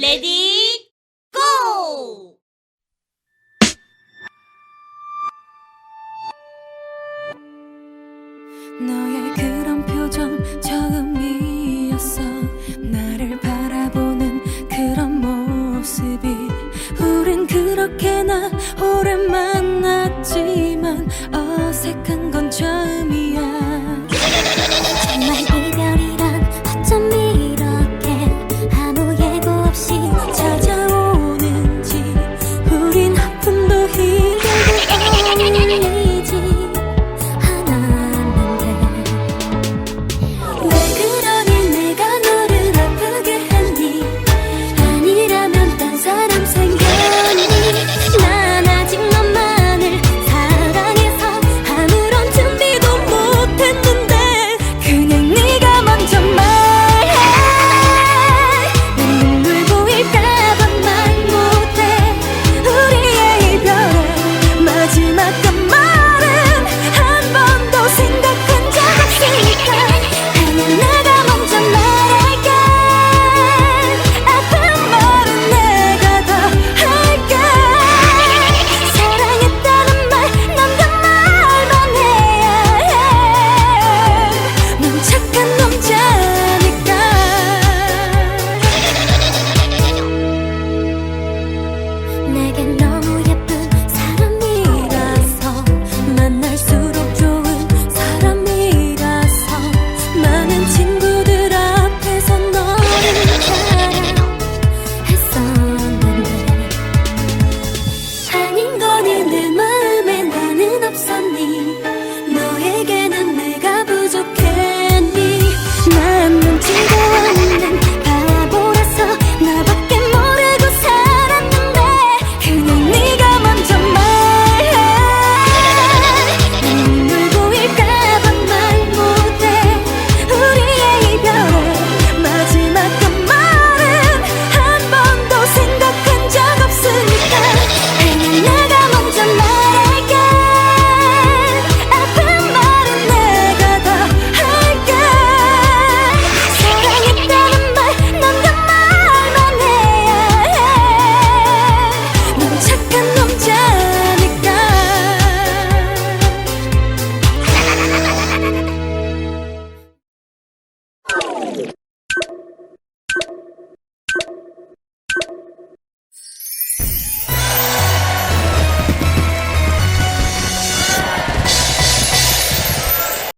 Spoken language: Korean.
레디 고! 너의 그런 표정 처음이었어 나를 바라보는 그런 모습이 우린 그렇게나 오래 만났지만 내겐